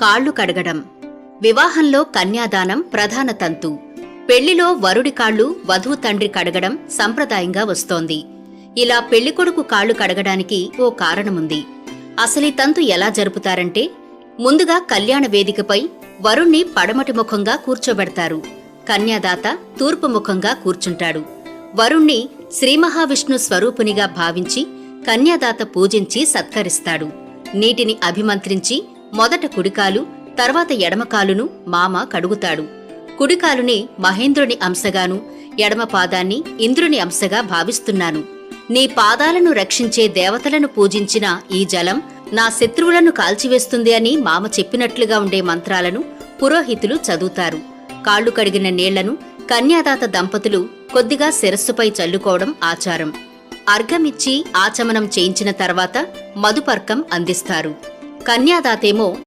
కాళ్ళు కడగడం. వివాహంలో కన్యాదానం ప్రధాన తంతు. పెళ్ళిలో వరుడి కాళ్ళు వధువు తండ్రి కడగడం సంప్రదాయంగా వస్తోంది. ఇలా పెళ్ళికొడుకు కాళ్ళు కడగడానికి ఓ కారణముంది. అసలీ తంతు ఎలా జరుపుతారంటే ముందుగా కళ్యాణ వేదికపై వరుణ్ణి పడమటి ముఖంగా కూర్చోబెడతారు. కన్యాదాత తూర్పు ముఖంగా కూర్చుంటాడు. వరుణ్ణి శ్రీమహావిష్ణు స్వరూపునిగా భావించి కన్యాదాత పూజించి సత్కరిస్తాడు. నీటిని అభిమంత్రించి మొదట కుడికాలు తర్వాత ఎడమకాలును మామ కడుగుతాడు. కుడికాలునే మహేంద్రుని అంశగాను ఎడమ పాదాన్ని ఇంద్రుని అంశగా భావిస్తున్నాను. నీ పాదాలను రక్షించే దేవతలను పూజించిన ఈ జలం నా శత్రువులను కాల్చివేస్తుంది అని మామ చెప్పినట్లుగా ఉండే మంత్రాలను పురోహితులు చదువుతారు. కాళ్ళు కడిగిన నీళ్ళను కన్యాదాత దంపతులు కొద్దిగా శిరస్సుపై చల్లుకోవడం ఆచారం. అర్ఘమిచ్చి ఆచమనం చేయించిన తర్వాత మధుపర్కం అందిస్తారు. కన్యాదాతేమో